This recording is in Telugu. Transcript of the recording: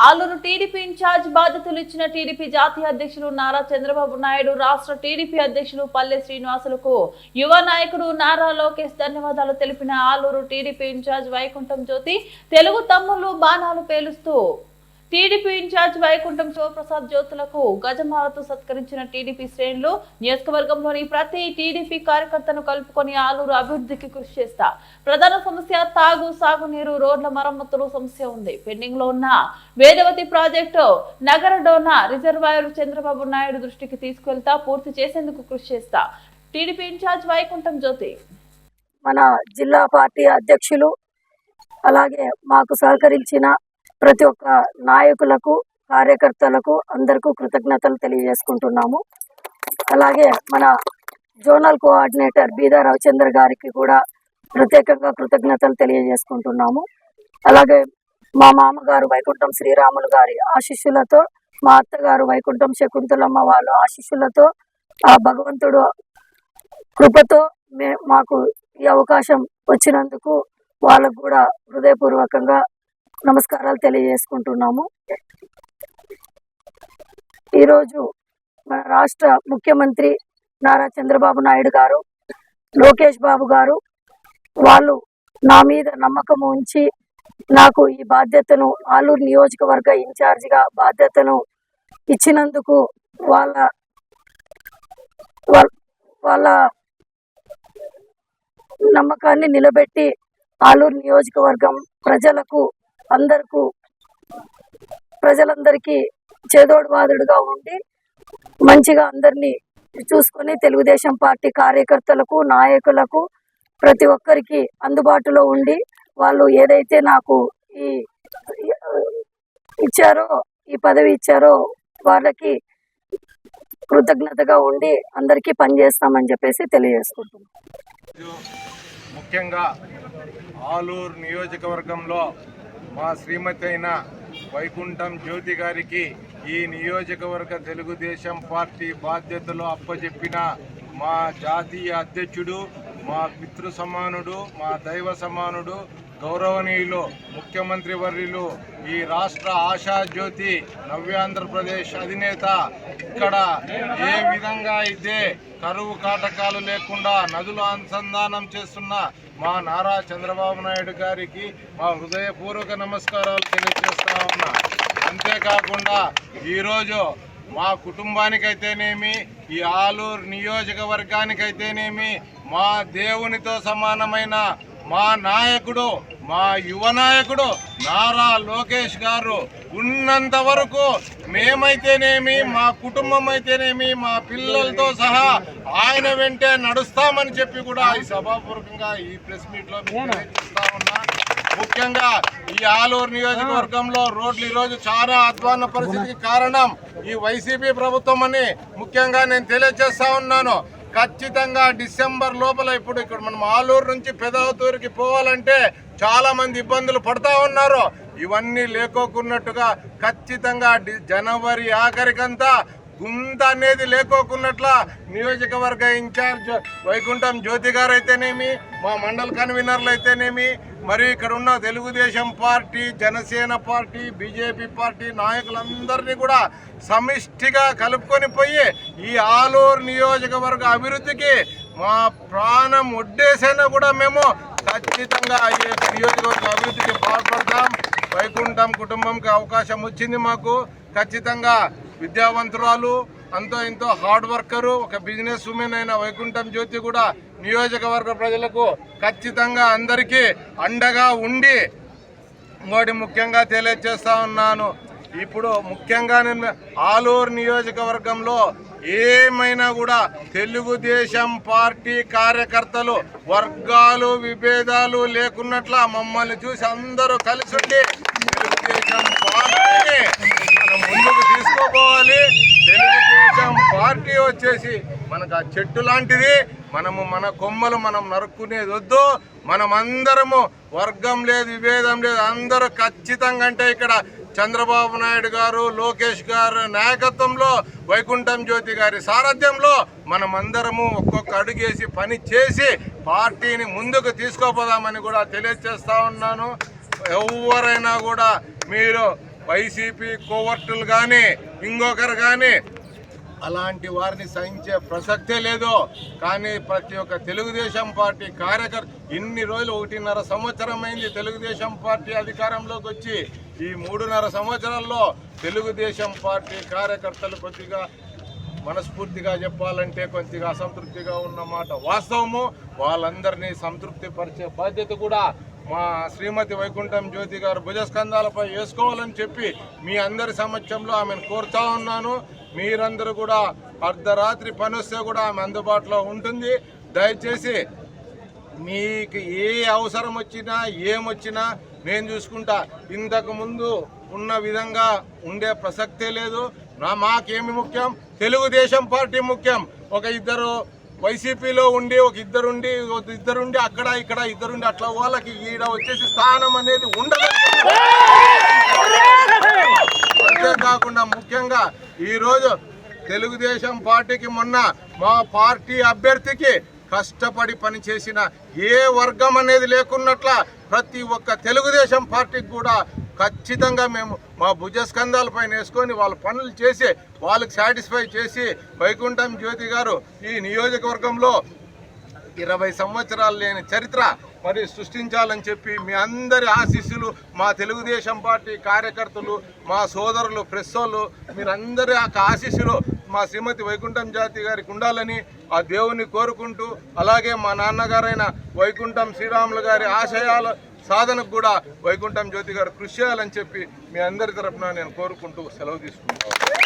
ఆలూరు టీడీపీ ఇన్ఛార్జ్ బాధ్యతలు ఇచ్చిన టీడీపీ జాతీయ అధ్యక్షులు నారా చంద్రబాబు నాయుడు రాష్ట్ర టీడీపీ అధ్యక్షులు పల్లె శ్రీనివాసులకు యువ నాయకుడు నారా లోకేష్ ధన్యవాదాలు తెలిపిన ఆలూరు టీడీపీ ఇన్ఛార్జ్ వైకుంఠం జ్యోతి తెలుగు తమ్ముళ్ళు బాణాలు పేలుస్తూ టీడీపీ ఇన్ఛార్జ్ వైకుంఠం శివప్రసాద్ జ్యోతులకు గజమాలతో సత్కరించిన టీడీపీ శ్రేణులు నియోజకవర్గంలోని ప్రతి టీడీపీ కార్యకర్తను కలుపుకొని ఆలూరు అభివృద్ధికి కృషి చేస్తా. ప్రధాన సమస్య తాగు సాగునీరు రోడ్ల మరమ్మతులు సమస్య ఉంది. పెండింగ్లో ఉన్న వేదవతి ప్రాజెక్టు నగర డోనా రిజర్వాయర్ చంద్రబాబు నాయుడు దృష్టికి తీసుకెళ్తా పూర్తి చేసేందుకు కృషి చేస్తా. TDP incharge Vaikuntham Jyothi. మన జిల్లా పార్టీ అధ్యక్షులు అలాగే మాకు సహకరించిన ప్రతి ఒక్క నాయకులకు కార్యకర్తలకు అందరికీ కృతజ్ఞతలు తెలియజేసుకుంటున్నాము. అలాగే మన జోనల్ కోఆర్డినేటర్ బీదా రవిచంద్ర గారికి కూడా ప్రత్యేకంగా కృతజ్ఞతలు తెలియజేసుకుంటున్నాము. అలాగే మా మామగారు వైకుంఠం శ్రీరాములు గారి ఆశీస్సులతో మా అత్తగారు వైకుంఠం శకుంతలమ్మ వాళ్ళ ఆశీస్సులతో ఆ భగవంతుడు కృపతో మే మాకు ఈ అవకాశం వచ్చినందుకు వాళ్ళకు కూడా హృదయపూర్వకంగా నమస్కారాలు తెలియజేసుకుంటున్నాము. ఈరోజు మన రాష్ట్ర ముఖ్యమంత్రి నారా చంద్రబాబు నాయుడు గారు లోకేష్ బాబు గారు వాళ్ళు నా మీద నమ్మకం ఉంచి నాకు ఈ బాధ్యతను ఆలూరు నియోజకవర్గ ఇన్ఛార్జిగా బాధ్యతను ఇచ్చినందుకు వాళ్ళ వాళ్ళ- నమ్మకాన్ని నిలబెట్టి ఆలూరు నియోజకవర్గం ప్రజలకు అందరకు ప్రజలందరికీ చేదోడువాదుడుగా ఉండి మంచిగా అందరినీ చూసుకొని తెలుగుదేశం పార్టీ కార్యకర్తలకు నాయకులకు ప్రతి ఒక్కరికి అందుబాటులో ఉండి వాళ్ళు ఏదైతే నాకు ఈ ఇచ్చారో ఈ పదవి ఇచ్చారో వాళ్ళకి కృతజ్ఞతగా ఉండి అందరికీ పనిచేస్తామని చెప్పేసి తెలియజేసుకుంటున్నాం. ముఖ్యంగా ఆలూరు నియోజకవర్గంలో మా శ్రీమతి అయిన వైకుంఠం జ్యోతి గారికి ఈ నియోజకవర్గ తెలుగుదేశం పార్టీ బాధ్యతలు అప్పచెప్పిన మా జాతీయ అధ్యక్షుడు మా పితృ సమానుడు మా దైవ సమానుడు గౌరవనీయులు ముఖ్యమంత్రి వర్యులు ఈ రాష్ట్ర ఆశా జ్యోతి నవ్యాంధ్రప్రదేశ్ అధినేత ఇక్కడ ఏ విధంగా అయితే కరువు కాటకాలు లేకుండా నదులు అనుసంధానం చేస్తున్న మా నారా చంద్రబాబు నాయుడు గారికి మా హృదయపూర్వక నమస్కారాలు తెలియజేస్తా ఉన్నా. అంతేకాకుండా ఈరోజు మా కుటుంబానికైతేనేమి ఈ ఆలూరు నియోజకవర్గానికైతేనేమి మా దేవునితో సమానమైన మా నాయకుడు మా యువ నాయకుడు నారా లోకేష్ గారు ఉన్నంత వరకు మేమైతేనేమి మా కుటుంబం అయితేనేమి మా పిల్లలతో సహా ఆయన వెంటే నడుస్తామని చెప్పి కూడా ఈ సభాపూర్వకంగా ఈ ప్రెస్ మీట్లో మీకు తెలియజేస్తా ఉన్నా. ముఖ్యంగా ఈ ఆలూరు నియోజకవర్గంలో రోడ్లు ఈ రోజు చాలా అధ్వాన పరిస్థితికి కారణం ఈ వైసీపీ ప్రభుత్వం అని ముఖ్యంగా నేను తెలియజేస్తా ఉన్నాను. ఖచ్చితంగా డిసెంబర్ లోపల ఇప్పుడు ఇక్కడ మనం ఆలూరు నుంచి పెదవతూరుకి పోవాలంటే చాలా మంది ఇబ్బందులు పడతా ఉన్నారు. ఇవన్నీ లేకోకున్నట్టుగా ఖచ్చితంగా జనవరి ఆఖరికంతా గుంత అనేది లేకోకున్నట్ల నియోజకవర్గ ఇన్ఛార్జ్ వైకుంఠం జ్యోతి గారు అయితేనేమి మా మండల కన్వీనర్లు అయితేనేమి మరి ఇక్కడ ఉన్న Telugu Desam party Janasena party BJP party నాయకులందరినీ కూడా సమిష్టిగా కలుపుకొని పోయి ఈ ఆలూరు నియోజకవర్గ అభివృద్ధికి మా ప్రాణం ఒడ్డేసైనా కూడా మేము ఖచ్చితంగా ఈ నియోజకవర్గ అభివృద్ధికి పాల్పడతాం. వైకుంఠం కుటుంబంకి అవకాశం వచ్చింది మాకు. ఖచ్చితంగా విద్యావంతురాలు అంతో ఇంతో హార్డ్ వర్కరు ఒక బిజినెస్ ఉమెన్ అయిన వైకుంఠం జ్యోతి కూడా నియోజకవర్గ ప్రజలకు ఖచ్చితంగా అందరికీ అండగా ఉండి ఇంకోటి ముఖ్యంగా తెలియజేస్తా ఉన్నాను. ఇప్పుడు ముఖ్యంగా నేను ఆలూరు నియోజకవర్గంలో ఏమైనా కూడా తెలుగుదేశం పార్టీ కార్యకర్తలు వర్గాలు విభేదాలు లేకున్నట్ల మమ్మల్ని చూసి అందరూ కలిసి ఉండి తెలుగుదేశం పార్టీని మనం ముందుకు తీసుకోపోవాలి తెలుగుదేశం పార్టీ వచ్చేసి మనకు ఆ చెట్టు లాంటిది మనము మన కొమ్మలు మనం నరుక్కునేది వద్దు. మనం అందరము వర్గం లేదు విభేదం లేదు అందరూ ఖచ్చితంగా అంటే ఇక్కడ చంద్రబాబు నాయుడు గారు లోకేష్ గారు నాయకత్వంలో వైకుంఠం జ్యోతి గారి సారథ్యంలో మనం అందరము ఒక్కొక్క అడుగేసి పని చేసి పార్టీని ముందుకు తీసుకోపోదామని కూడా తెలియజేస్తా ఉన్నాను. ఎవరైనా కూడా మీరు వైసీపీ కోవర్టులు కానీ ఇంకొకరు కానీ అలాంటి వారిని సహించే ప్రసక్తే లేదు కానీ ప్రతి ఒక్క తెలుగుదేశం పార్టీ కార్యకర్త ఇన్ని రోజులు ఒకటిన్నర సంవత్సరమైంది తెలుగుదేశం పార్టీ అధికారంలోకి వచ్చి ఈ మూడున్నర సంవత్సరాల్లో తెలుగుదేశం పార్టీ కార్యకర్తలు కొద్దిగా మనస్ఫూర్తిగా చెప్పాలంటే కొద్దిగా అసంతృప్తిగా ఉన్న మాట వాస్తవము. వాళ్ళందరినీ సంతృప్తి పరిచే బాధ్యత కూడా మా శ్రీమతి వైకుంఠం జ్యోతి గారు భుజస్కంధాలపై వేసుకోవాలని చెప్పి మీ అందరి సమక్షంలో ఆమెను కోరుతా ఉన్నాను. మీరందరూ కూడా అర్ధరాత్రి పని వస్తే కూడా ఆమె అందుబాటులో ఉంటుంది. దయచేసి మీకు ఏ అవసరం వచ్చినా ఏమొచ్చినా నేను చూసుకుంటా. ఇంతకు ముందు ఉన్న విధంగా ఉండే ప్రసక్తే లేదు. నా మాకేమి ముఖ్యం? తెలుగుదేశం పార్టీ ముఖ్యం. ఒక ఇద్దరు వైసీపీలో ఉండి ఒక ఇద్దరుండి ఒక ఇద్దరుండి అక్కడ ఇక్కడ ఇద్దరుండి అట్లా వాళ్ళకి ఈడ వచ్చేసి స్థానం అనేది ఉండదు అంతేకాకుండా ముఖ్యంగా ఈరోజు తెలుగుదేశం పార్టీకి మొన్న మా పార్టీ అభ్యర్థికి కష్టపడి పనిచేసిన ఏ వర్గం అనేది లేకున్నట్ల ప్రతి ఒక్క తెలుగుదేశం పార్టీకి కూడా ఖచ్చితంగా మేము మా భుజస్కంధాలపైన వేసుకొని వాళ్ళ పనులు చేసి వాళ్ళకి సాటిస్ఫై చేసి వైకుంఠం జ్యోతి గారు ఈ నియోజకవర్గంలో ఇరవై సంవత్సరాలు లేని చరిత్ర మరి సృష్టించాలని చెప్పి మీ అందరి ఆశీస్సులు మా తెలుగుదేశం పార్టీ కార్యకర్తలు మా సోదరులు ప్రెస్ వాళ్ళు మీరందరి ఆ ఆశీస్సులు మా శ్రీమతి వైకుంఠం జాతి గారికి ఉండాలని ఆ దేవుని కోరుకుంటూ అలాగే మా నాన్నగారైన వైకుంఠం శ్రీరాములు గారి ఆశయాలు సాధనకు కూడా వైకుంఠం జ్యోతి గారు కృషి చేయాలని చెప్పి మీ అందరి తరఫున నేను కోరుకుంటూ సెలవు తీసుకుంటాను